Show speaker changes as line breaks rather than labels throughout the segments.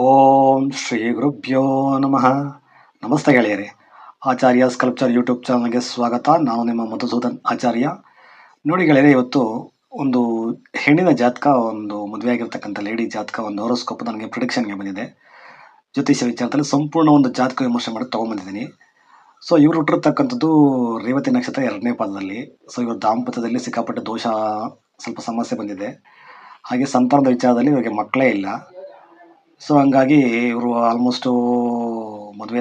ಓಂ ಶ್ರೀ ಗುರುಭ್ಯೋ ನಮಃ. ನಮಸ್ತೆ ಗೆಳೆಯರೆ. ಆಚಾರ್ಯ ಸ್ಕಲ್ಪ್ಚರ್ ಯೂಟ್ಯೂಬ್ ಚಾನಲ್ಗೆ ಸ್ವಾಗತ. ನಾನು ನಿಮ್ಮ ಮಧುಸೂದನ್ ಆಚಾರ್ಯ. ನೋಡಿ ಗೆಳೆಯರೆ, ಇವತ್ತು ಒಂದು ಹೆಣ್ಣಿನ ಜಾತಕ, ಒಂದು ಮದುವೆ ಆಗಿರ್ತಕ್ಕಂಥ ಲೇಡಿ ಜಾತಕ, ಒಂದು ಹೊರೋಸ್ಕೋಪ್ ನನಗೆ ಪ್ರಿಡಿಕ್ಷನ್ಗೆ ಬಂದಿದೆ. ಜ್ಯೋತಿಷ್ಯ ವಿಚಾರದಲ್ಲಿ ಸಂಪೂರ್ಣ ಒಂದು ಜಾತಕ ವಿಮರ್ಶೆ ಮಾಡಿ ತೊಗೊಂಬಂದಿದ್ದೀನಿ. ಸೊ ಇವರು ಹುಟ್ಟಿರ್ತಕ್ಕಂಥದ್ದು ರೇವತಿ ನಕ್ಷತ್ರ ಎರಡನೇ ಪಾದದಲ್ಲಿ. ಸೊ ಇವರು ದಾಂಪತ್ಯದಲ್ಲಿ ಸಿಕ್ಕಾಪಟ್ಟೆ ದೋಷ, ಸ್ವಲ್ಪ ಸಮಸ್ಯೆ ಬಂದಿದೆ. ಹಾಗೆ ಸಂತಾನದ ವಿಚಾರದಲ್ಲಿ ಇವರಿಗೆ ಮಕ್ಕಳೇ ಇಲ್ಲ. ಸೊ ಹಂಗಾಗಿ ಇವರು ಆಲ್ಮೋಸ್ಟು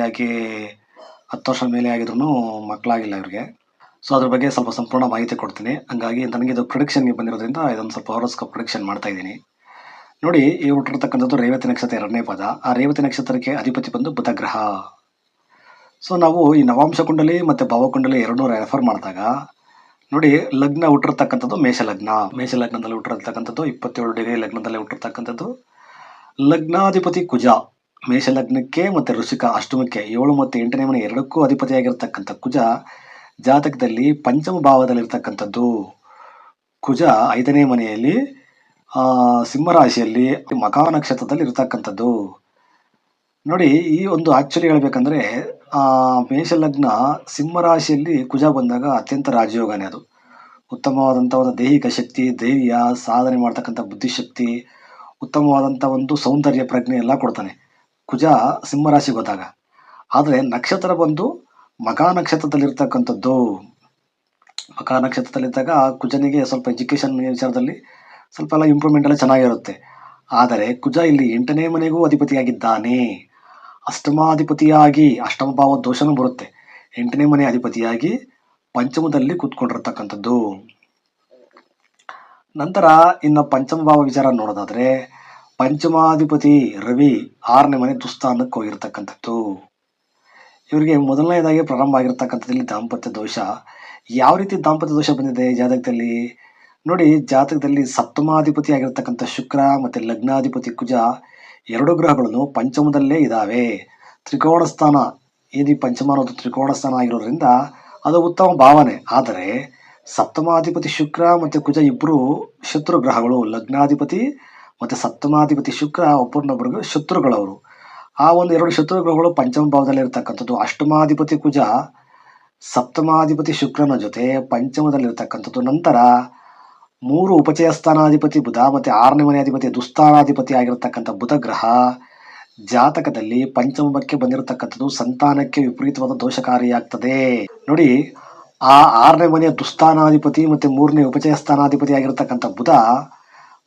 ಆಗಿ ಹತ್ತು ವರ್ಷ ಮೇಲೆ ಆಗಿದ್ರು ಮಕ್ಕಳಾಗಿಲ್ಲ ಇವ್ರಿಗೆ. ಸೊ ಅದ್ರ ಬಗ್ಗೆ ಸ್ವಲ್ಪ ಸಂಪೂರ್ಣ ಮಾಹಿತಿ ಕೊಡ್ತೀನಿ. ಹಂಗಾಗಿ ನನಗೆ ಇದು ಪ್ರೊಡಿಕ್ಷನ್ಗೆ ಬಂದಿರೋದ್ರಿಂದ ಇದೊಂದು ಸ್ವಲ್ಪ ಹೊರಸ್ಕೋಪ್ ಪ್ರೊಡಿಕ್ಷನ್ ಮಾಡ್ತಾ ಇದ್ದೀನಿ. ನೋಡಿ, ಇವ್ರು ಹುಟ್ಟಿರ್ತಕ್ಕಂಥದ್ದು ರೇವತಿ ನಕ್ಷತ್ರ ಎರಡನೇ ಪದ. ಆ ರೇವತಿ ನಕ್ಷತ್ರಕ್ಕೆ ಅಧಿಪತಿ ಬಂದು ಬುಧ ಗ್ರಹ. ಸೊ ನಾವು ಈ ನವಾಂಶ ಕುಂಡಲಿ ಮತ್ತು ಭಾವಕುಂಡಲಿ ಎರಡನ್ನೂ ರೆಫರ್ ಮಾಡಿದಾಗ, ನೋಡಿ, ಲಗ್ನ ಹುಟ್ಟಿರ್ತಕ್ಕಂಥದ್ದು ಮೇಷ ಲಗ್ನ ಮೇಷ ಲಗ್ನದಲ್ಲಿ ಹುಟ್ಟಿರ್ತಕ್ಕಂಥದ್ದು ಇಪ್ಪತ್ತೇಳು ಡಿಗ್ರಿ ಲಗ್ನದಲ್ಲಿ ಹುಟ್ಟಿರ್ತಕ್ಕಂಥದ್ದು. ಲಗ್ನಾಧಿಪತಿ ಕುಜ. ಮೇಷ ಲಗ್ನಕ್ಕೆ ಮತ್ತು ಋಷಿಕ ಅಷ್ಟಮಕ್ಕೆ ಏಳು ಮತ್ತು ಎಂಟನೇ ಮನೆ ಎರಡಕ್ಕೂ ಅಧಿಪತಿಯಾಗಿರ್ತಕ್ಕಂಥ ಕುಜ ಜಾತಕದಲ್ಲಿ ಪಂಚಮ ಭಾವದಲ್ಲಿರ್ತಕ್ಕಂಥದ್ದು. ಕುಜ ಐದನೇ ಮನೆಯಲ್ಲಿ ಸಿಂಹರಾಶಿಯಲ್ಲಿ ಮಕಾ ನಕ್ಷತ್ರದಲ್ಲಿ ಇರ್ತಕ್ಕಂಥದ್ದು ನೋಡಿ, ಈ ಒಂದು ಆಕ್ಚುಲಿ ಹೇಳ್ಬೇಕಂದ್ರೆ, ಆ ಮೇಷ ಲಗ್ನ ಸಿಂಹರಾಶಿಯಲ್ಲಿ ಕುಜ ಬಂದಾಗ ಅತ್ಯಂತ ರಾಜಯೋಗನೇ ಅದು. ಉತ್ತಮವಾದಂಥ ಒಂದು ದೈಹಿಕ ಶಕ್ತಿ, ಧೈರ್ಯ, ಸಾಧನೆ ಮಾಡ್ತಕ್ಕಂಥ ಬುದ್ಧಿಶಕ್ತಿ ಉತ್ತಮವಾದಂಥ ಒಂದು ಸೌಂದರ್ಯ ಪ್ರಜ್ಞೆ ಎಲ್ಲ ಕೊಡ್ತಾನೆ. ಕುಜ ಸಿಂಹರಾಶಿ ಹೋದಾಗ. ಆದರೆ ನಕ್ಷತ್ರ ಬಂದು ಮಕಾ ನಕ್ಷತ್ರದಲ್ಲಿರ್ತಕ್ಕಂಥದ್ದು. ಮಕಾ ನಕ್ಷತ್ರದಲ್ಲಿದ್ದಾಗ ಕುಜನಿಗೆ ಸ್ವಲ್ಪ ಎಜುಕೇಷನ್ ವಿಚಾರದಲ್ಲಿ ಸ್ವಲ್ಪ ಎಲ್ಲ ಇಂಪ್ರೂವ್ಮೆಂಟ್ ಎಲ್ಲ ಚೆನ್ನಾಗಿರುತ್ತೆ. ಆದರೆ ಕುಜ ಇಲ್ಲಿ ಎಂಟನೇ ಮನೆಗೂ ಅಧಿಪತಿಯಾಗಿದ್ದಾನೆ. ಅಷ್ಟಮಾಧಿಪತಿಯಾಗಿ ಅಷ್ಟಮ ಭಾವ ದೋಷನೂ ಬರುತ್ತೆ. ಎಂಟನೇ ಮನೆ ಅಧಿಪತಿಯಾಗಿ ಪಂಚಮದಲ್ಲಿ ಕೂತ್ಕೊಂಡಿರ್ತಕ್ಕಂಥದ್ದು. ನಂತರ ಇನ್ನು ಪಂಚಮ ಭಾವ ವಿಚಾರ ನೋಡೋದಾದ್ರೆ, ಪಂಚಮಾಧಿಪತಿ ರವಿ ಆರನೇ ಮನೆ ದುಸ್ಥಾನಕ್ಕೆ ಹೋಗಿರ್ತಕ್ಕಂಥದ್ದು. ಇವರಿಗೆ ಮೊದಲನೇದಾಗಿ ಪ್ರಾರಂಭ ಆಗಿರ್ತಕ್ಕಂಥದ್ದಲ್ಲಿ ದಾಂಪತ್ಯ ದೋಷ. ಯಾವ ರೀತಿ ದಾಂಪತ್ಯ ದೋಷ ಬಂದಿದೆ ಜಾತಕದಲ್ಲಿ? ನೋಡಿ, ಜಾತಕದಲ್ಲಿ ಸಪ್ತಮಾಧಿಪತಿ ಆಗಿರ್ತಕ್ಕಂಥ ಶುಕ್ರ ಮತ್ತು ಲಗ್ನಾಧಿಪತಿ ಕುಜ ಎರಡು ಗ್ರಹಗಳನ್ನು ಪಂಚಮದಲ್ಲೇ ಇದ್ದಾವೆ ತ್ರಿಕೋಣ ಸ್ಥಾನ ಏನಿ ಪಂಚಮ ಅನ್ನೋದು ತ್ರಿಕೋಣ ಸ್ಥಾನ ಆಗಿರೋದ್ರಿಂದ ಅದು ಉತ್ತಮ ಭಾವನೆ. ಆದರೆ ಸಪ್ತಮಾಧಿಪತಿ ಶುಕ್ರ ಮತ್ತು ಕುಜ ಇಬ್ಬರು ಶತ್ರು ಗ್ರಹಗಳು ಲಗ್ನಾಧಿಪತಿ ಮತ್ತು ಸಪ್ತಮಾಧಿಪತಿ ಶುಕ್ರ ಒಬ್ಬರನ್ನೊಬ್ಬರಿಗೆ ಶತ್ರುಗಳವರು. ಆ ಒಂದು ಎರಡು ಶತ್ರು ಗ್ರಹಗಳು ಪಂಚಮ ಭಾವದಲ್ಲಿ ಇರ್ತಕ್ಕಂಥದ್ದು. ಅಷ್ಟಮಾಧಿಪತಿ ಕುಜ, ಸಪ್ತಮಾಧಿಪತಿ ಶುಕ್ರನ ಜೊತೆ ಪಂಚಮದಲ್ಲಿರ್ತಕ್ಕಂಥದ್ದು ನಂತರ ಮೂರು ಉಪಚಯ ಸ್ಥಾನಾಧಿಪತಿ ಬುಧ ಮತ್ತು ಆರನೇ ಮನೆ ಅಧಿಪತಿ ದುಸ್ಥಾನಾಧಿಪತಿ ಆಗಿರತಕ್ಕಂಥ ಬುಧ ಗ್ರಹ ಜಾತಕದಲ್ಲಿ ಪಂಚಮಕ್ಕೆ ಬಂದಿರತಕ್ಕಂಥದ್ದು. ಸಂತಾನಕ್ಕೆ ವಿಪರೀತವಾದ ದೋಷಕಾರಿಯಾಗ್ತದೆ. ನೋಡಿ ಆ ಆರನೇ ಮನೆಯ ದುಸ್ಥಾನಾಧಿಪತಿ ಮತ್ತೆ ಮೂರನೇ ಉಪಚಯ ಸ್ಥಾನಾಧಿಪತಿ ಆಗಿರತಕ್ಕಂಥ ಬುಧ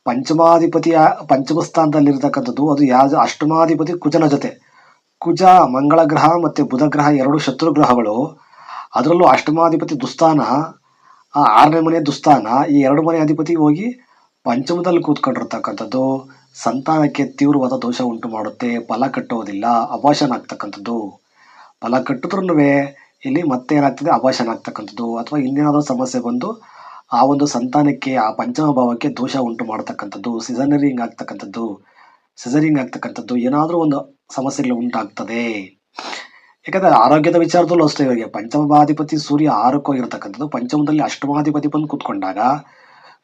ಪಂಚಮಾಧಿಪತಿಯ ಪಂಚಮ ಸ್ಥಾನದಲ್ಲಿರತಕ್ಕಂಥದ್ದು ಅದು ಯಾವ ಅಷ್ಟಮಾಧಿಪತಿ ಕುಜನ ಜೊತೆ. ಕುಜ, ಮಂಗಳ ಗ್ರಹ ಮತ್ತೆ ಬುಧ ಗ್ರಹ ಎರಡು ಶತ್ರು ಗ್ರಹಗಳು. ಅದರಲ್ಲೂ ಅಷ್ಟಮಾಧಿಪತಿ ದುಸ್ಥಾನ, ಆ ಆರನೇ ಮನೆ ದುಸ್ಥಾನ, ಈ ಎರಡು ಮನೆ ಅಧಿಪತಿ ಹೋಗಿ ಪಂಚಮದಲ್ಲಿ ಕೂತ್ಕೊಂಡಿರ್ತಕ್ಕಂಥದ್ದು. ಸಂತಾನಕ್ಕೆ ತೀವ್ರವಾದ ದೋಷ ಉಂಟು ಮಾಡುತ್ತೆ ಫಲ ಕಟ್ಟೋದಿಲ್ಲ ಅಭಾಷಣ ಆಗ್ತಕ್ಕಂಥದ್ದು. ಫಲ ಕಟ್ಟಿದ್ರೂ ಇಲ್ಲಿ ಮತ್ತೆ ಏನಾಗ್ತದೆ ಅಭಾಷಣ ಆಗ್ತಕ್ಕಂಥದ್ದು ಅಥವಾ ಇನ್ನೇನಾದರೂ ಸಮಸ್ಯೆ ಬಂದು ಆ ಒಂದು ಸಂತಾನಕ್ಕೆ, ಆ ಪಂಚಮ ಭಾವಕ್ಕೆ ದೋಷ ಉಂಟು ಮಾಡತಕ್ಕಂಥದ್ದು. ಸಿಸನರಿಂಗ್ ಆಗ್ತಕ್ಕಂಥದ್ದು. ಸಿಸರಿಂಗ್ ಆಗ್ತಕ್ಕಂಥದ್ದು. ಏನಾದರೂ ಒಂದು ಸಮಸ್ಯೆಗಳು ಉಂಟಾಗ್ತದೆ. ಯಾಕಂದ್ರೆ ಆರೋಗ್ಯದ ವಿಚಾರದಲ್ಲೂ ಅಷ್ಟೇ ಇವರಿಗೆ. ಪಂಚಮಾಧಿಪತಿ ಸೂರ್ಯ ಆರಕ್ಕೆ ಹೋಗಿರ್ತಕ್ಕಂಥದ್ದು ಪಂಚಮದಲ್ಲಿ ಅಷ್ಟಮಾಧಿಪತಿ ಬಂದು ಕೂತ್ಕೊಂಡಾಗ,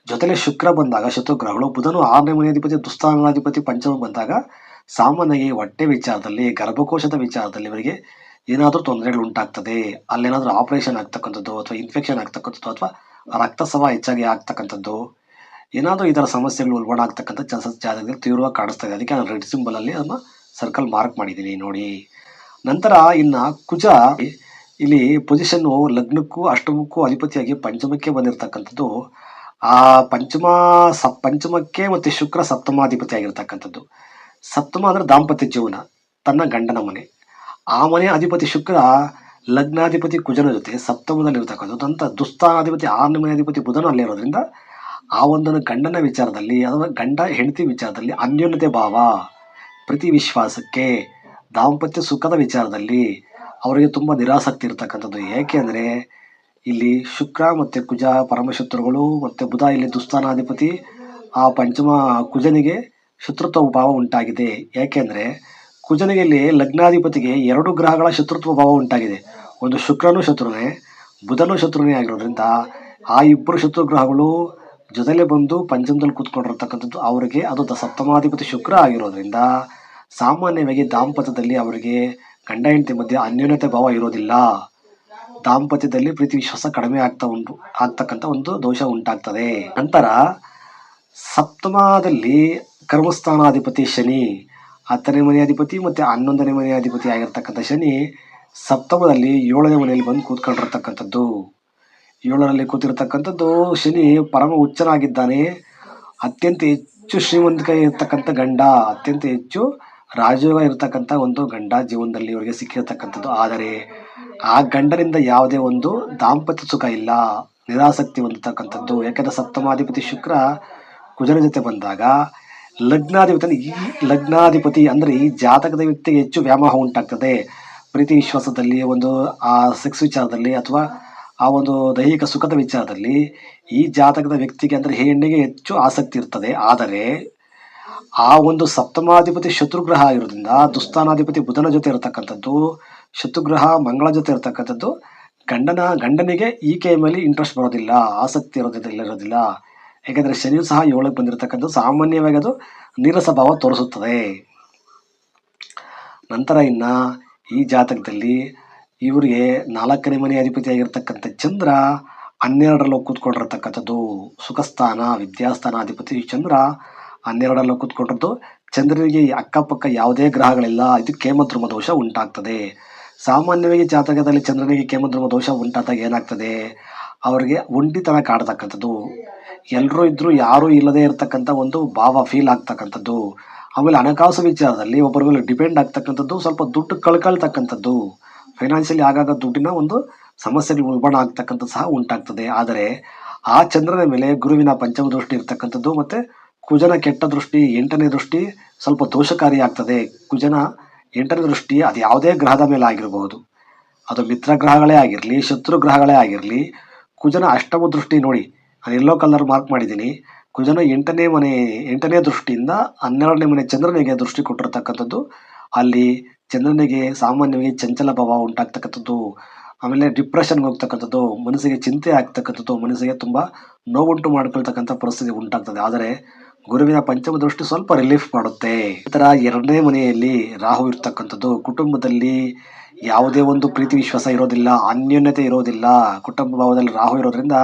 ಜೊತೆಲೆ ಶುಕ್ರ ಬಂದಾಗ ಶತ್ರು ಗ್ರಹಗಳು ಬುಧನು ಆರನೇ ಮನೆ ಅಧಿಪತಿ ದುಸ್ಥಾನಾಧಿಪತಿ ಪಂಚಮ ಬಂದಾಗ, ಸಾಮಾನ್ಯವಾಗಿ ಹೊಟ್ಟೆ ವಿಚಾರದಲ್ಲಿ, ಗರ್ಭಕೋಶದ ವಿಚಾರದಲ್ಲಿ ಇವರಿಗೆ ಏನಾದರೂ ತೊಂದರೆಗಳು ಉಂಟಾಗ್ತದೆ, ಅಲ್ಲೇನಾದರೂ ಆಪರೇಷನ್ ಆಗ್ತಕ್ಕಂಥದ್ದು ಅಥವಾ ಇನ್ಫೆಕ್ಷನ್ ಆಗ್ತಕ್ಕಂಥದ್ದು ಅಥವಾ ರಕ್ತಸ್ರಾವ ಹೆಚ್ಚಾಗಿ ಆಗ್ತಕ್ಕಂಥದ್ದು, ಏನಾದರೂ ಇತರ ಸಮಸ್ಯೆಗಳು ಆಗ್ತಕ್ಕಂಥ ಚಾನ್ಸಸ್ ಜಾತಕದಲ್ಲಿ ತೀವ್ರವಾಗಿ ಕಾಣಿಸ್ತಾ ಇದೆ. ಅದಕ್ಕೆ ನಾನು ರೆಡ್ ಸಿಂಬಲ್ ಅಲ್ಲಿ ಅದನ್ನ ಸರ್ಕಲ್ ಮಾರ್ಕ್ ಮಾಡಿದ್ದೀನಿ ನೋಡಿ. ನಂತರ ಇನ್ನ ಕುಜ, ಇಲ್ಲಿ ಪೊಸಿಷನ್ನು ಲಗ್ನಕ್ಕೂ, ಅಷ್ಟಮಕ್ಕೂ ಅಧಿಪತಿಯಾಗಿ ಪಂಚಮಕ್ಕೆ ಬಂದಿರತಕ್ಕಂಥದ್ದು. ಆ ಪಂಚಮ ಸಪ್, ಪಂಚಮಕ್ಕೆ ಮತ್ತು ಶುಕ್ರ ಸಪ್ತಮಾಧಿಪತಿ ಆಗಿರ್ತಕ್ಕಂಥದ್ದು. ಸಪ್ತಮ ಅಂದರೆ ದಾಂಪತ್ಯ ಜೀವನ, ತನ್ನ ಗಂಡನ ಮನೆ. ಆ ಮನೆಯ ಅಧಿಪತಿ ಶುಕ್ರ, ಲಗ್ನಾಧಿಪತಿ ಕುಜನ ಜೊತೆ ಸಪ್ತಮದಲ್ಲಿ ಇರತಕ್ಕಂಥದ್ದು. ಅಂತ ದುಸ್ಥಾನಾಧಿಪತಿ ಆರನೇ ಮನೆ ಅಧಿಪತಿ ಅಲ್ಲೇ ಇರೋದ್ರಿಂದ ಆ ಒಂದನ್ನು ಗಂಡನ ವಿಚಾರದಲ್ಲಿ ಅಥವಾ ಗಂಡ ಹೆಂಡತಿ ವಿಚಾರದಲ್ಲಿ ಅನ್ಯೋನ್ಯತೆ ಭಾವ, ಪ್ರತಿ ವಿಶ್ವಾಸಕ್ಕೆ, ದಾಂಪತ್ಯ ಸುಖದ ವಿಚಾರದಲ್ಲಿ ಅವರಿಗೆ ತುಂಬ ನಿರಾಸಕ್ತಿ ಇರತಕ್ಕಂಥದ್ದು. ಏಕೆ ಅಂದರೆ ಇಲ್ಲಿ ಶುಕ್ರ ಮತ್ತು ಕುಜ ಪರಮಶತ್ರುಗಳು ಮತ್ತು ಬುಧ ಇಲ್ಲಿ ದುಸ್ಥಾನಾಧಿಪತಿ ಆ ಪಂಚಮ ಕುಜನಿಗೆ ಶತ್ರುತ್ವ ಭಾವ ಉಂಟಾಗಿದೆ. ಯಾಕೆಂದರೆ ಕುಜನಿಗೆ ಇಲ್ಲಿ ಲಗ್ನಾಧಿಪತಿಗೆ ಎರಡು ಗ್ರಹಗಳ ಶತ್ರುತ್ವ ಭಾವ ಉಂಟಾಗಿದೆ. ಒಂದು ಶುಕ್ರನು ಶತ್ರುನೇ, ಬುಧನು ಶತ್ರುನೇ ಆಗಿರೋದ್ರಿಂದ ಆ ಇಬ್ಬರು ಶತ್ರು ಗ್ರಹಗಳು ಜೊತೆಲೆ ಬಂದು ಪಂಚಮದಲ್ಲಿ ಕೂತ್ಕೊಂಡಿರ್ತಕ್ಕಂಥದ್ದು ಅವರಿಗೆ, ಅದು ಸಪ್ತಮಾಧಿಪತಿ ಶುಕ್ರ ಆಗಿರೋದ್ರಿಂದ ಸಾಮಾನ್ಯವಾಗಿ ದಾಂಪತ್ಯದಲ್ಲಿ ಅವರಿಗೆ ಗಂಡ ಹೆಂಡತಿ ಮಧ್ಯೆ ಅನ್ಯೋನ್ಯತೆ ಭಾವ ಇರೋದಿಲ್ಲ. ದಾಂಪತ್ಯದಲ್ಲಿ ಪ್ರೀತಿ ವಿಶ್ವಾಸ ಕಡಿಮೆ ಆಗ್ತಾ ಉಂಟು, ಆಗ್ತಕ್ಕಂಥ ಒಂದು ದೋಷ ಉಂಟಾಗ್ತದೆ. ನಂತರ ಸಪ್ತಮದಲ್ಲಿ ಕರ್ಮಸ್ಥಾನಾಧಿಪತಿ ಶನಿ. ಹತ್ತನೇ ಮನೆ ಅಧಿಪತಿ ಮತ್ತು ಹನ್ನೊಂದನೇ ಮನೆ ಅಧಿಪತಿ ಆಗಿರ್ತಕ್ಕಂಥ ಶನಿ ಸಪ್ತಮದಲ್ಲಿ ಏಳನೇ ಮನೆಯಲ್ಲಿ ಬಂದು ಕೂತ್ಕೊಂಡಿರ್ತಕ್ಕಂಥದ್ದು. ಏಳರಲ್ಲಿ ಕೂತಿರ್ತಕ್ಕಂಥದ್ದು ಶನಿ ಪರಮ ಉಚ್ಚನಾಗಿದ್ದಾನೆ ಅತ್ಯಂತ ಹೆಚ್ಚು ಶ್ರೀಮಂತಿಕೆ ಇರ್ತಕ್ಕಂಥ ಗಂಡ, ಅತ್ಯಂತ ಹೆಚ್ಚು ರಾಜಯೋಗ ಇರತಕ್ಕಂಥ ಒಂದು ಗಂಡ ಜೀವನದಲ್ಲಿ ಇವರಿಗೆ ಸಿಕ್ಕಿರ್ತಕ್ಕಂಥದ್ದು. ಆದರೆ ಆ ಗಂಡನಿಂದ ಯಾವುದೇ ಒಂದು ದಾಂಪತ್ಯ ಸುಖ ಇಲ್ಲ, ನಿರಾಸಕ್ತಿ ಹೊಂದತಕ್ಕಂಥದ್ದು ಯಾಕಂದರೆ ಸಪ್ತಮಾಧಿಪತಿ ಶುಕ್ರ ಕುಜರ ಜೊತೆ ಬಂದಾಗ ಲಗ್ನಾಧಿಪತಿ ಈ ಲಗ್ನಾಧಿಪತಿ ಅಂದರೆ ಈ ಜಾತಕದ ವ್ಯಕ್ತಿಗೆ ಹೆಚ್ಚು ವ್ಯಾಮೋಹ ಉಂಟಾಗ್ತದೆ. ಪ್ರೀತಿ ವಿಶ್ವಾಸದಲ್ಲಿ, ಒಂದು, ಆ ಸೆಕ್ಸ್ ವಿಚಾರದಲ್ಲಿ ಅಥವಾ ಆ ಒಂದು ದೈಹಿಕ ಸುಖದ ವಿಚಾರದಲ್ಲಿ ಈ ಜಾತಕದ ವ್ಯಕ್ತಿಗೆ ಅಂದರೆ ಹೆಣ್ಣಿಗೆ ಹೆಚ್ಚು ಆಸಕ್ತಿ ಇರ್ತದೆ. ಆದರೆ ಆ ಒಂದು ಸಪ್ತಮಾಧಿಪತಿ ಶತ್ರುಗ್ರಹ ಇರೋದ್ರಿಂದ ದುಸ್ಥಾನಾಧಿಪತಿ ಬುಧನ ಜೊತೆ ಇರತಕ್ಕಂಥದ್ದು, ಶತ್ರುಗ್ರಹ ಮಂಗಳ ಜೊತೆ ಇರತಕ್ಕಂಥದ್ದು, ಗಂಡನ, ಗಂಡನಿಗೆ ಈಕೆಯ ಮೇಲೆ ಇಂಟ್ರೆಸ್ಟ್ ಬರೋದಿಲ್ಲ, ಆಸಕ್ತಿ ಇರೋದಿಲ್ಲ ಇರೋದಿಲ್ಲ. ಯಾಕೆಂದರೆ ಶನಿಯು ಸಹ ಏಳಕ್ಕೆ ಬಂದಿರತಕ್ಕಂಥ ಸಾಮಾನ್ಯವಾಗಿ ಅದು ನೀರಸ ಭಾವ ತೋರಿಸುತ್ತದೆ. ನಂತರ ಇನ್ನ ಈ ಜಾತಕದಲ್ಲಿ ಇವರಿಗೆ ನಾಲ್ಕನೇ ಮನೆ ಅಧಿಪತಿಯಾಗಿರ್ತಕ್ಕಂಥ ಚಂದ್ರ ಹನ್ನೆರಡರಲ್ಲೂ ಕೂತ್ಕೊಂಡಿರ್ತಕ್ಕಂಥದ್ದು. ಸುಖಸ್ಥಾನ, ವಿದ್ಯಾಸ್ಥಾನ ಅಧಿಪತಿ ಚಂದ್ರ ಹನ್ನೆರಡರಲ್ಲೂ ಕೂತ್ಕೊಂಡಿದ್ದು. ಚಂದ್ರನಿಗೆ ಅಕ್ಕಪಕ್ಕ ಯಾವುದೇ ಗ್ರಹಗಳಿಲ್ಲ. ಇದು ಕೇಮದ್ರುಮ ದೋಷ ಉಂಟಾಗ್ತದೆ. ಸಾಮಾನ್ಯವಾಗಿ ಜಾತಕದಲ್ಲಿ ಚಂದ್ರನಿಗೆ ಕೇಮದ್ರುಮ ದೋಷ ಉಂಟಾದಾಗ ಏನಾಗ್ತದೆ? ಅವರಿಗೆ ಒಂಟಿತನ ಕಾಡ್ತಕ್ಕಂಥದ್ದು. ಎಲ್ಲರೂ ಇದ್ದರೂ ಯಾರೂ ಇಲ್ಲದೆ ಇರತಕ್ಕಂಥ ಒಂದು ಭಾವ ಫೀಲ್ ಆಗ್ತಕ್ಕಂಥದ್ದು. ಆಮೇಲೆ ಹಣಕಾಸು ವಿಚಾರದಲ್ಲಿ ಒಬ್ಬರ ಮೇಲೆ ಡಿಪೆಂಡ್ ಆಗ್ತಕ್ಕಂಥದ್ದು, ಸ್ವಲ್ಪ ದುಡ್ಡು ಕಳ್ಕೊಳ್ತಕ್ಕಂಥದ್ದು. ಫೈನಾನ್ಷಿಯಲಿ ಆಗಾಗ ದುಡ್ಡಿನ ಒಂದು ಸಮಸ್ಯೆಗಳು ಉಲ್ಬಣ ಆಗ್ತಕ್ಕಂಥ ಸಹ ಉಂಟಾಗ್ತದೆ. ಆದರೆ ಆ ಚಂದ್ರನ ಮೇಲೆ ಗುರುವಿನ ಪಂಚಮ ದೃಷ್ಟಿ ಇರ್ತಕ್ಕಂಥದ್ದು ಮತ್ತು ಕುಜನ ಕೆಟ್ಟ ದೃಷ್ಟಿ ಎಂಟನೇ ದೃಷ್ಟಿ ಸ್ವಲ್ಪ ದೋಷಕಾರಿ ಆಗ್ತದೆ. ಕುಜನ ಎಂಟನೇ ದೃಷ್ಟಿ ಅದು ಯಾವುದೇ ಗ್ರಹದ ಮೇಲೆ ಆಗಿರಬಹುದು ಅದು ಮಿತ್ರ ಗ್ರಹಗಳೇ ಆಗಿರಲಿ, ಶತ್ರು ಗ್ರಹಗಳೇ ಆಗಿರಲಿ, ಕುಜನ ಅಷ್ಟಮ ದೃಷ್ಟಿ ನೋಡಿ ಎಲ್ಲೋ ಕಲರ್ ಮಾರ್ಕ್ ಮಾಡಿದ್ದೀನಿ. ಕುಜನ ಎಂಟನೇ ಮನೆ, ಎಂಟನೇ ದೃಷ್ಟಿಯಿಂದ ಹನ್ನೆರಡನೇ ಮನೆ ಚಂದ್ರನಿಗೆ ದೃಷ್ಟಿ ಕೊಟ್ಟಿರ್ತಕ್ಕಂಥದ್ದು. ಅಲ್ಲಿ ಚಂದ್ರನಿಗೆ ಸಾಮಾನ್ಯವಾಗಿ ಚಂಚಲ ಭಾವ ಉಂಟಾಗ್ತಕ್ಕಂಥದ್ದು. ಆಮೇಲೆ ಡಿಪ್ರೆಷನ್ಗೆ ಹೋಗ್ತಕ್ಕಂಥದ್ದು, ಮನಸ್ಸಿಗೆ ಚಿಂತೆ ಆಗ್ತಕ್ಕಂಥದ್ದು, ಮನಸ್ಸಿಗೆ ತುಂಬ ನೋವುಂಟು ಮಾಡ್ಕೊಳ್ತಕ್ಕಂಥ ಪರಿಸ್ಥಿತಿ ಉಂಟಾಗ್ತದೆ. ಆದರೆ ಗುರುವಿನ ಪಂಚಮ ದೃಷ್ಟಿ ಸ್ವಲ್ಪ ರಿಲೀಫ್ ಮಾಡುತ್ತೆ. ನಂತರ ಎರಡನೇ ಮನೆಯಲ್ಲಿ ರಾಹು ಇರ್ತಕ್ಕಂಥದ್ದು. ಕುಟುಂಬದಲ್ಲಿ ಯಾವುದೇ ಒಂದು ಪ್ರೀತಿ ವಿಶ್ವಾಸ ಇರೋದಿಲ್ಲ, ಅನ್ಯೋನ್ಯತೆ ಇರೋದಿಲ್ಲ, ಕುಟುಂಬ ಭಾವದಲ್ಲಿ ರಾಹು ಇರೋದ್ರಿಂದ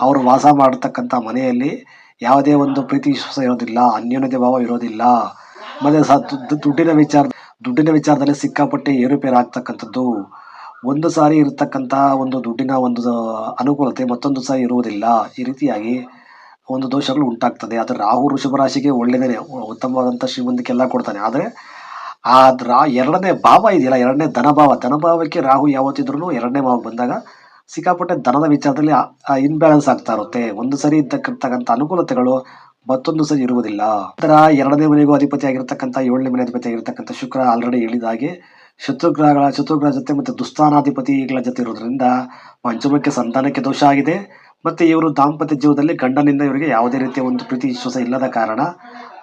ಅವರು ವಾಸ ಮಾಡತಕ್ಕಂಥ ಮನೆಯಲ್ಲಿ ಯಾವುದೇ ಒಂದು ಪ್ರೀತಿ ವಿಶ್ವಾಸ ಇರೋದಿಲ್ಲ, ಅನ್ಯೋನ್ಯತೆ ಭಾವ ಇರೋದಿಲ್ಲ. ಮತ್ತೆ ಸಹ ದುಡ್ಡಿನ ವಿಚಾರ, ದುಡ್ಡಿನ ವಿಚಾರದಲ್ಲಿ ಸಿಕ್ಕಾಪಟ್ಟೆ ಏರುಪೇರು ಆಗ್ತಕ್ಕಂಥದ್ದು ಒಂದು ಸಾರಿ ಇರತಕ್ಕಂಥ ಒಂದು ದುಡ್ಡಿನ ಒಂದು ಅನುಕೂಲತೆ ಮತ್ತೊಂದು ಸಾರಿ ಇರುವುದಿಲ್ಲ. ಈ ರೀತಿಯಾಗಿ ಒಂದು ದೋಷಗಳು ಉಂಟಾಗ್ತದೆ. ಆದರೆ ರಾಹು ವೃಷಭ ರಾಶಿಗೆ ಒಳ್ಳೆಯದೇ ಉತ್ತಮವಾದಂಥ ಶ್ರೀಮಂತಿಕೆಲ್ಲ ಕೊಡ್ತಾನೆ. ಆದರೆ ಆ ರಾ ಎರಡನೇ ಭಾವ ಇದೆಯಲ್ಲ, ಎರಡನೇ ಧನಭಾವ. ಧನಭಾವಕ್ಕೆ ರಾಹು ಯಾವತ್ತಿದ್ರೂ ಎರಡನೇ ಭಾವ ಬಂದಾಗ ಸಿಕ್ಕಾಪಟ್ಟೆ ಧನದ ವಿಚಾರದಲ್ಲಿ ಇನ್ಬ್ಯಾಲೆನ್ಸ್ ಆಗ್ತಾ ಇರುತ್ತೆ. ಒಂದು ಸರಿ ಇದ್ದಕ್ಕಿರ್ತಕ್ಕಂಥ ಅನುಕೂಲತೆಗಳು ಮತ್ತೊಂದು ಸರಿ ಇರುವುದಿಲ್ಲ. ನಂತರ ಎರಡನೇ ಮನೆಗೂ ಅಧಿಪತಿ ಆಗಿರ್ತಕ್ಕಂಥ, ಏಳನೇ ಮನೆ ಅಧಿಪತಿ ಆಗಿರ್ತಕ್ಕಂಥ ಶುಕ್ರ ಆಲ್ರೆಡಿ ಹೇಳಿದ ಹಾಗೆ ಶತ್ರುಗ್ರಹಗಳ ಶತ್ರುಗ್ರಹ ಜೊತೆ ಮತ್ತು ದುಸ್ತಾನಾಧಿಪತಿಗಳ ಜೊತೆ ಇರೋದ್ರಿಂದ ಪಂಚಮಕ್ಕೆ ಸಂತಾನಕ್ಕೆ ದೋಷ ಆಗಿದೆ. ಮತ್ತೆ ಇವರು ದಾಂಪತ್ಯ ಜೀವನದಲ್ಲಿ ಗಂಡನಿಂದ ಇವರಿಗೆ ಯಾವುದೇ ರೀತಿಯ ಒಂದು ಪ್ರೀತಿ, ವಿಶ್ವಾಸ ಇಲ್ಲದ ಕಾರಣ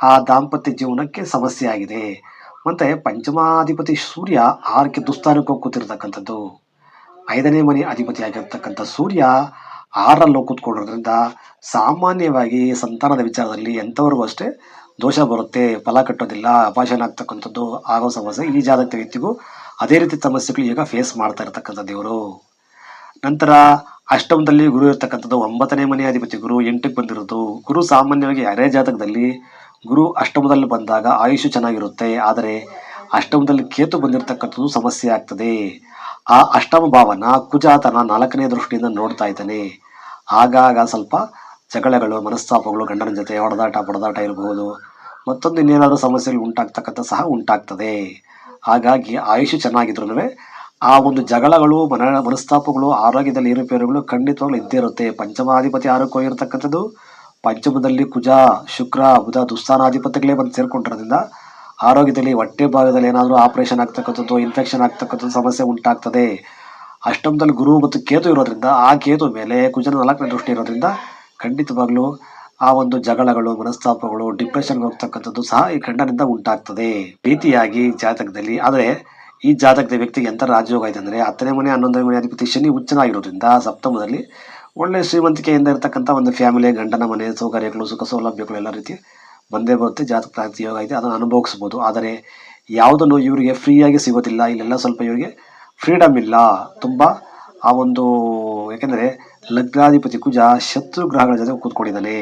ಆ ದಾಂಪತ್ಯ ಜೀವನಕ್ಕೆ ಸಮಸ್ಯೆ ಆಗಿದೆ. ಮತ್ತೆ ಪಂಚಮಾಧಿಪತಿ ಸೂರ್ಯ ಆರಕ್ಕೆ ದುಸ್ಥಾನಕ್ಕೆ ಕೂತಿರ್ತಕ್ಕಂಥದ್ದು. ಐದನೇ ಮನೆ ಅಧಿಪತಿ ಆಗಿರ್ತಕ್ಕಂಥ ಸೂರ್ಯ ಆರರಲ್ಲಿ ಕೂತ್ಕೊಂಡಿರೋದ್ರಿಂದ ಸಾಮಾನ್ಯವಾಗಿ ಸಂತಾನದ ವಿಚಾರದಲ್ಲಿ ಎಂಥವ್ರಿಗೂ ಅಷ್ಟೇ ದೋಷ ಬರುತ್ತೆ, ಫಲ ಕಟ್ಟೋದಿಲ್ಲ ಅಪಾಶನ ಆಗ್ತಕ್ಕಂಥದ್ದು ಆಗೋ ಸಮಸ್ಯೆ ಈ ಜಾತಕ ವ್ಯಕ್ತಿಗೂ ಅದೇ ರೀತಿ ಸಮಸ್ಯೆಗಳು ಈಗ ಫೇಸ್ ಮಾಡ್ತಾ ಇರ್ತಕ್ಕಂಥದ್ದು ಇವರು ನಂತರ ಅಷ್ಟಮದಲ್ಲಿ ಗುರು ಇರ್ತಕ್ಕಂಥದ್ದು ಒಂಬತ್ತನೇ ಮನೆ ಅಧಿಪತಿ ಗುರು, ಎಂಟಕ್ಕೆ ಬಂದಿರೋದು. ಗುರು ಸಾಮಾನ್ಯವಾಗಿ ಯಾರೇ ಜಾತಕದಲ್ಲಿ ಗುರು ಅಷ್ಟಮದಲ್ಲಿ ಬಂದಾಗ ಆಯುಷು ಚೆನ್ನಾಗಿರುತ್ತೆ, ಆದರೆ ಅಷ್ಟಮದಲ್ಲಿ ಕೇತು ಬಂದಿರತಕ್ಕಂಥದ್ದು ಸಮಸ್ಯೆ ಆಗ್ತದೆ. ಆ ಅಷ್ಟಮ ಭಾವನ ಕುಜ ತನ್ನ ನಾಲ್ಕನೇ ದೃಷ್ಟಿಯಿಂದ ನೋಡ್ತಾ ಇದ್ದಾನೆ. ಆಗಾಗ ಸ್ವಲ್ಪ ಜಗಳಗಳು, ಮನಸ್ತಾಪಗಳು, ಗಂಡನ ಜೊತೆ ಹೊಡೆದಾಟ ಬಡದಾಟ ಇರಬಹುದು. ಮತ್ತೊಂದು ಇನ್ನೇನಾದರೂ ಸಮಸ್ಯೆಗಳು ಉಂಟಾಗ್ತಕ್ಕಂಥ ಸಹ ಉಂಟಾಗ್ತದೆ. ಹಾಗಾಗಿ ಆಯುಷ್ಯ ಚೆನ್ನಾಗಿದ್ರು ಆ ಒಂದು ಜಗಳಗಳು, ಮನ ಮನಸ್ತಾಪಗಳು, ಆರೋಗ್ಯದಲ್ಲಿ ಏರುಪೇರುಗಳು ಖಂಡಿತವಾಗ್ಲೂ ಇದ್ದೇ ಇರುತ್ತೆ. ಪಂಚಮಾಧಿಪತಿ ಆರೋಗ್ಯ ಹೋಗಿರ್ತಕ್ಕಂಥದ್ದು ಪಂಚಮದಲ್ಲಿ ಕುಜ ಶುಕ್ರ, ಬುಧ ದುಸ್ಥಾನಾಧಿಪತಿಗಳೇ ಬಂದು ಸೇರ್ಕೊಂಡಿರೋದ್ರಿಂದ ಆರೋಗ್ಯದಲ್ಲಿ ಹೊಟ್ಟೆ ಭಾಗದಲ್ಲಿ ಏನಾದರೂ ಆಪರೇಷನ್ ಆಗ್ತಕ್ಕಂಥದ್ದು ಇನ್ಫೆಕ್ಷನ್ ಆಗ್ತಕ್ಕಂಥದ್ದು ಸಮಸ್ಯೆ ಉಂಟಾಗ್ತದೆ. ಅಷ್ಟಮದಲ್ಲಿ ಗುರು ಮತ್ತು ಕೇತು ಇರೋದ್ರಿಂದ ಆ ಕೇತು ಮೇಲೆ ಕುಜನ ನಾಲ್ಕನೇ ದೃಷ್ಟಿ ಇರೋದ್ರಿಂದ ಖಂಡಿತವಾಗ್ಲೂ ಆ ಒಂದು ಜಗಳಗಳು, ಮನಸ್ತಾಪಗಳು ಡಿಪ್ರೆಷನ್ಗೆ ಹೋಗ್ತಕ್ಕಂಥದ್ದು ಸಹ ಈ ಖಂಡನಿಂದ ಉಂಟಾಗ್ತದೆ. ರೀತಿಯಾಗಿ ಜಾತಕದಲ್ಲಿ, ಆದರೆ ಈ ಜಾತಕದ ವ್ಯಕ್ತಿಗೆ ಎಂಥ ರಾಜಯೋಗ ಇದೆ ಅಂದರೆ ಹತ್ತನೇ ಮನೆ, ಹನ್ನೊಂದನೇ ಮನೆ ಅಧಿಪತಿ ಶನಿ ಉಚ್ಚನಾಗಿರೋದ್ರಿಂದ ಸಪ್ತಮದಲ್ಲಿ ಒಳ್ಳೆ ಶ್ರೀಮಂತಿಕೆಯಿಂದ ಇರತಕ್ಕಂಥ ಒಂದು ಫ್ಯಾಮಿಲಿ ಗಂಡನ ಮನೆ, ಸೌಕರ್ಯಗಳು, ಸುಖ ಸೌಲಭ್ಯಗಳು ಎಲ್ಲ ರೀತಿ ಬಂದೇ ಬರುತ್ತೆ, ಜಾತಕ ಪ್ರಾಂತಿ ಯೋಗ ಇದೆ ಅದನ್ನು ಅನುಭವಿಸ್ಬೋದು. ಆದರೆ ಯಾವುದನ್ನು ಇವರಿಗೆ ಫ್ರೀಯಾಗಿ ಸಿಗೋದಿಲ್ಲ, ಇಲ್ಲೆಲ್ಲ ಸ್ವಲ್ಪ ಇವರಿಗೆ ಫ್ರೀಡಮ್ ಇಲ್ಲ. ತುಂಬ ಆ ಒಂದು, ಯಾಕೆಂದರೆ ಲಗ್ನಾಧಿಪತಿ ಕುಜ ಶತ್ರು ಗ್ರಹಗಳ ಜೊತೆ ಕೂತ್ಕೊಂಡಿದ್ದಾನೆ.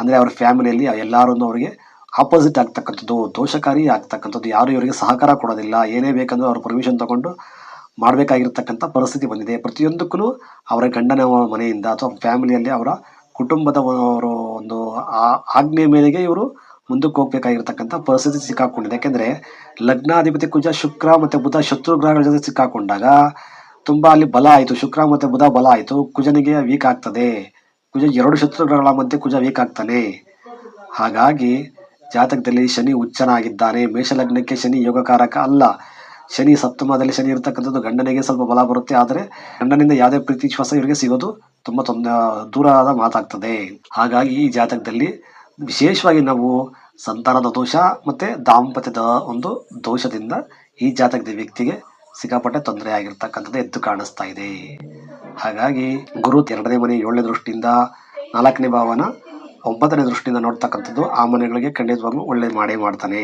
ಅಂದರೆ ಅವ್ರ ಫ್ಯಾಮಿಲಿಯಲ್ಲಿ ಎಲ್ಲರೂ ಅವರಿಗೆ ಆಪೋಸಿಟ್ ಆಗ್ತಕ್ಕಂಥದ್ದು, ದೋಷಕಾರಿ ಆಗ್ತಕ್ಕಂಥದ್ದು, ಯಾರು ಇವರಿಗೆ ಸಹಕಾರ ಕೊಡೋದಿಲ್ಲ. ಏನೇ ಬೇಕಂದ್ರೂ ಅವ್ರ ಪರ್ಮಿಷನ್ ತಗೊಂಡು ಮಾಡಬೇಕಾಗಿರ್ತಕ್ಕಂಥ ಪರಿಸ್ಥಿತಿ ಬಂದಿದೆ. ಪ್ರತಿಯೊಂದಕ್ಕೂ ಅವರ ಗಂಡನ ಮನೆಯಿಂದ ಅಥವಾ ಫ್ಯಾಮಿಲಿಯಲ್ಲಿ ಅವರ ಕುಟುಂಬದವರು ಒಂದು ಆ- ಆಜ್ಞೆ ಮೇರೆಗೆ ಇವರು ಮುಂದಕ್ಕೆ ಹೋಗ್ಬೇಕಾಗಿರ್ತಕ್ಕಂಥ ಪರಿಸ್ಥಿತಿ ಸಿಕ್ಕಾಕೊಂಡಿದೆ. ಯಾಕೆಂದರೆ ಲಗ್ನಾಧಿಪತಿ ಕುಜ, ಶುಕ್ರ ಮತ್ತು ಬುಧ ಶತ್ರು ಗ್ರಹಗಳ ಜೊತೆ ಸಿಕ್ಕಾಕೊಂಡಾಗ ತುಂಬ ಅಲ್ಲಿ ಬಲ ಆಯಿತು. ಶುಕ್ರ ಮತ್ತು ಬುಧ ಬಲ ಆಯಿತು. ಕುಜನಿಗೆ ವೀಕ್ ಆಗ್ತದೆ. ಕುಜ ಎರಡು ಶತ್ರು ಗ್ರಹಗಳ ಮಧ್ಯೆ ಕುಜ ವೀಕ್ ಆಗ್ತಾನೆ. ಹಾಗಾಗಿ ಜಾತಕದಲ್ಲಿ ಶನಿ ಉಚ್ಚನಾಗಿದ್ದಾನೆ. ಮೇಷಲಗ್ನಕ್ಕೆ ಶನಿ ಯೋಗಕಾರಕ ಅಲ್ಲ. ಶನಿ ಸಪ್ತಮದಲ್ಲಿ ಶನಿ ಇರತಕ್ಕಂಥದ್ದು ಗಂಡನಿಗೆ ಸ್ವಲ್ಪ ಬಲ ಬರುತ್ತೆ, ಆದರೆ ಗಂಡನಿಂದ ಯಾವುದೇ ಪ್ರೀತಿ ವಿಶ್ವಾಸ ಇವರಿಗೆ ಸಿಗೋದು ತುಂಬ ತೊಂದರೆ ಆದ ಮಾತಾಗ್ತದೆ. ಹಾಗಾಗಿ ಈ ಜಾತಕದಲ್ಲಿ ವಿಶೇಷವಾಗಿ ನಾವು ಸಂತಾನದ ದೋಷ ಮತ್ತು ದಾಂಪತ್ಯದ ಒಂದು ದೋಷದಿಂದ ಈ ಜಾತಕದ ವ್ಯಕ್ತಿಗೆ ಸಿಕ್ಕಾಪಟ್ಟೆ ತೊಂದರೆ ಆಗಿರ್ತಕ್ಕಂಥದ್ದು ಎದ್ದು ಕಾಣಿಸ್ತಾ ಇದೆ. ಹಾಗಾಗಿ ಗುರು ಎರಡನೇ ಮನೆ ಏಳನೇ ದೃಷ್ಟಿಯಿಂದ ನಾಲ್ಕನೇ ಭಾವನ ಒಂಬತ್ತನೇ ದೃಷ್ಟಿಯಿಂದ ನೋಡ್ತಕ್ಕಂಥದ್ದು ಆ ಮನೆಗಳಿಗೆ ಖಂಡಿತವಾಗ್ಲೂ ಒಳ್ಳೆ ಮಾಡೇ ಮಾಡ್ತಾನೆ.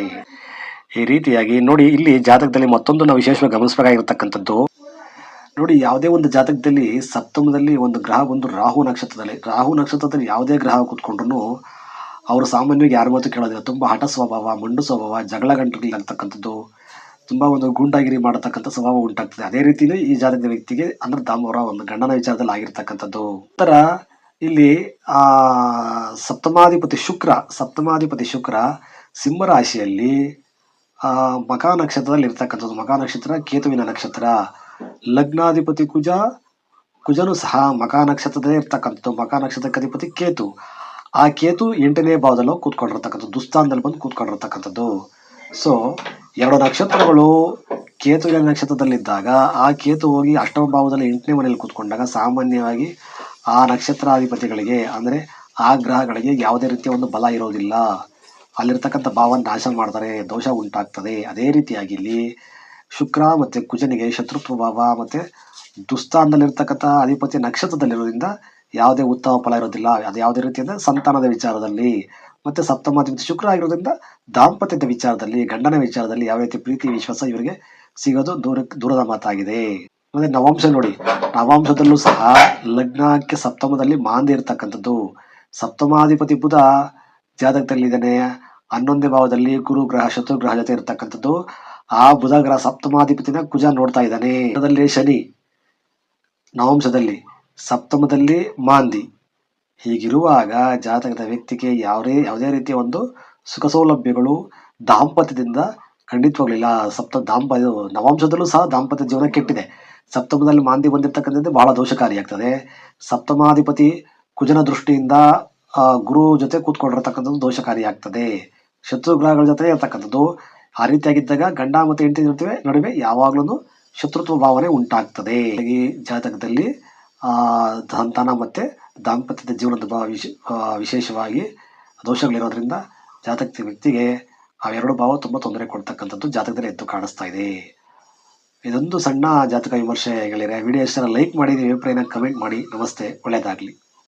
ಈ ರೀತಿಯಾಗಿ ನೋಡಿ, ಇಲ್ಲಿ ಜಾತಕದಲ್ಲಿ ಮತ್ತೊಂದು ನಾವು ವಿಶೇಷವಾಗಿ ಗಮನಿಸಬೇಕಾಗಿರ್ತಕ್ಕಂಥದ್ದು. ನೋಡಿ, ಯಾವುದೇ ಒಂದು ಜಾತಕದಲ್ಲಿ ಸಪ್ತಮದಲ್ಲಿ ಒಂದು ಗ್ರಹ ಬಂದು ರಾಹು ನಕ್ಷತ್ರದಲ್ಲಿ ರಾಹು ನಕ್ಷತ್ರದಲ್ಲಿ ಯಾವುದೇ ಗ್ರಹ ಕೂತ್ಕೊಂಡ್ರು ಅವರು ಸಾಮಾನ್ಯವಾಗಿ ಯಾರ ಮಾತು ಕೇಳೋದಿಲ್ಲ. ತುಂಬ ಹಠ ಸ್ವಭಾವ, ಮಂಡು ಸ್ವಭಾವ, ಜಗಳ ಗಂಟುಗಳಾಗ್ತಕ್ಕಂಥದ್ದು ತುಂಬ ಒಂದು ಗೂಂಡಾಗಿರಿ ಮಾಡತಕ್ಕಂಥ ಸ್ವಭಾವ ಉಂಟಾಗ್ತದೆ. ಅದೇ ರೀತಿಯೂ ಈ ಜಾತಕದ ವ್ಯಕ್ತಿಗೆ ಅಂದ್ರೆ ದಾಮೋರ ಒಂದು ಗಂಡನ ವಿಚಾರದಲ್ಲಿ ಆಗಿರ್ತಕ್ಕಂಥದ್ದು. ನಂತರ ಇಲ್ಲಿ, ಆ, ಸಪ್ತಮಾಧಿಪತಿ ಶುಕ್ರ ಸಪ್ತಮಾಧಿಪತಿ ಶುಕ್ರ ಸಿಂಹರಾಶಿಯಲ್ಲಿ ಮಕಾ ನಕ್ಷತ್ರದಲ್ಲಿ ಇರ್ತಕ್ಕಂಥದ್ದು. ಮಕಾ ನಕ್ಷತ್ರ, ಕೇತುವಿನ ನಕ್ಷತ್ರ. ಲಗ್ನಾಧಿಪತಿ ಕುಜ, ಕುಜನು ಸಹ ಮಕಾ ನಕ್ಷತ್ರದಲ್ಲೇ ಇರ್ತಕ್ಕಂಥದ್ದು. ಮಕಾ ನಕ್ಷತ್ರಕ್ಕೆ ಅಧಿಪತಿ ಕೇತು. ಆ ಕೇತು ಎಂಟನೇ ಭಾವದಲ್ಲೂ ಕೂತ್ಕೊಂಡಿರ್ತಕ್ಕಂಥದ್ದು. ದುಸ್ಥಾನದಲ್ಲಿ ಬಂದು ಕೂತ್ಕೊಂಡಿರ್ತಕ್ಕಂಥದ್ದು. ಸೊ ಎರಡು ನಕ್ಷತ್ರಗಳು ಕೇತುವಿನ ನಕ್ಷತ್ರದಲ್ಲಿದ್ದಾಗ, ಆ ಕೇತು ಹೋಗಿ ಅಷ್ಟಮ ಭಾವದಲ್ಲಿ ಎಂಟನೇ ಮನೆಯಲ್ಲಿ ಕೂತ್ಕೊಂಡಾಗ ಸಾಮಾನ್ಯವಾಗಿ ಆ ನಕ್ಷತ್ರಾಧಿಪತಿಗಳಿಗೆ, ಅಂದರೆ ಆ ಗ್ರಹಗಳಿಗೆ ಯಾವುದೇ ರೀತಿಯ ಒಂದು ಬಲ ಇರೋದಿಲ್ಲ. ಅಲ್ಲಿರ್ತಕ್ಕಂಥ ಭಾವ ನಾಶ ಮಾಡ್ತಾರೆ, ದೋಷ ಉಂಟಾಗ್ತದೆ. ಅದೇ ರೀತಿಯಾಗಿ ಇಲ್ಲಿ ಶುಕ್ರ ಮತ್ತು ಕುಜನಿಗೆ ಶತ್ರುತ್ವ ಭಾವ ಮತ್ತು ದುಸ್ಥಾನದಲ್ಲಿರ್ತಕ್ಕಂಥ ಅಧಿಪತಿ ನಕ್ಷತ್ರದಲ್ಲಿರೋದ್ರಿಂದ ಯಾವುದೇ ಉತ್ತಮ ಫಲ ಇರೋದಿಲ್ಲ. ಅದು ಯಾವುದೇ ರೀತಿಯಿಂದ ಸಂತಾನದ ವಿಚಾರದಲ್ಲಿ ಮತ್ತು ಸಪ್ತಮಾಧಿಪತಿ ಶುಕ್ರ ಆಗಿರೋದ್ರಿಂದ ದಾಂಪತ್ಯದ ವಿಚಾರದಲ್ಲಿ, ಗಂಡನ ವಿಚಾರದಲ್ಲಿ ಯಾವ ರೀತಿ ಪ್ರೀತಿ, ವಿಶ್ವಾಸ ಇವರಿಗೆ ಸಿಗೋದು ದೂರ, ದೂರದ ಮಾತಾಗಿದೆ. ಮತ್ತೆ ನವಾಂಶ ನೋಡಿ, ನವಾಂಶದಲ್ಲೂ ಸಹ ಲಗ್ನಕ್ಕೆ ಸಪ್ತಮದಲ್ಲಿ ಮಾಂದಿ ಇರ್ತಕ್ಕಂಥದ್ದು. ಸಪ್ತಮಾಧಿಪತಿ ಬುಧ ಜಾತಕದಲ್ಲಿದ್ದಾನೆ. ಹನ್ನೊಂದನೇ ಭಾವದಲ್ಲಿ ಗುರು ಗ್ರಹ ಶತ್ರು ಗ್ರಹ ಜೊತೆ ಇರ್ತಕ್ಕಂಥದ್ದು. ಆ ಬುಧ ಗ್ರಹ ಸಪ್ತಮಾಧಿಪತಿನ ಕುಜ ನೋಡ್ತಾ ಇದ್ದಾನೆ. ಶನಿ, ನವಂಶದಲ್ಲಿ ಸಪ್ತಮದಲ್ಲಿ ಮಾಂದಿ. ಹೀಗಿರುವಾಗ ಜಾತಕದ ವ್ಯಕ್ತಿಗೆ ಯಾವುದೇ ಯಾವುದೇ ರೀತಿಯ ಒಂದು ಸುಖ ಸೌಲಭ್ಯಗಳು ದಾಂಪತ್ಯದಿಂದ ಖಂಡಿತವಾಗ್ಲಿಲ್ಲ. ಸಪ್ತ ದಾಂಪ ನವಾಂಶದಲ್ಲೂ ಸಹ ದಾಂಪತ್ಯ ಜೀವನ ಕೆಟ್ಟಿದೆ. ಸಪ್ತಮದಲ್ಲಿ ಮಾಂದಿ ಬಂದಿರತಕ್ಕಂಥದ್ದು ಬಹಳ ದೋಷಕಾರಿಯಾಗ್ತದೆ. ಸಪ್ತಮಾಧಿಪತಿ ಕುಜನ ದೃಷ್ಟಿಯಿಂದ ಗುರು ಜೊತೆ ಕೂತ್ಕೊಂಡಿರ್ತಕ್ಕಂಥದ್ದು ಶತ್ರು ಗ್ರಹಗಳ ಜೊತೆ ಇರ್ತಕ್ಕಂಥದ್ದು ಆ ರೀತಿಯಾಗಿದ್ದಾಗ ಗಂಡ ಮತ್ತು ಹೆಂಡತಿ ನಡುವೆ ನಡುವೆ ಯಾವಾಗಲೂ ಶತ್ರುತ್ವ ಭಾವನೆ ಉಂಟಾಗ್ತದೆ. ಈ ಜಾತಕದಲ್ಲಿ ಆ ಸಂತಾನ ಮತ್ತು ದಾಂಪತ್ಯದ ಜೀವನದ ಭಾವ ವಿಶೇ ಆ, ವಿಶೇಷವಾಗಿ ದೋಷಗಳಿರೋದ್ರಿಂದ ಜಾತಕದ ವ್ಯಕ್ತಿಗೆ ಅವೆರಡು ಭಾವ ತುಂಬ ತೊಂದರೆ ಕೊಡ್ತಕ್ಕಂಥದ್ದು ಜಾತಕದಲ್ಲಿ ಎದ್ದು ಕಾಣಿಸ್ತಾ ಇದೆ. ಇದೊಂದು ಸಣ್ಣ ಜಾತಕ ವಿಮರ್ಶೆ ವಿಡಿಯೋ ಲೈಕ್ ಮಾಡಿ ಅಭಿಪ್ರಾಯನ ಕಮೆಂಟ್ ಮಾಡಿ. ನಮಸ್ತೆ. ಒಳ್ಳೆಯದಾಗಲಿ.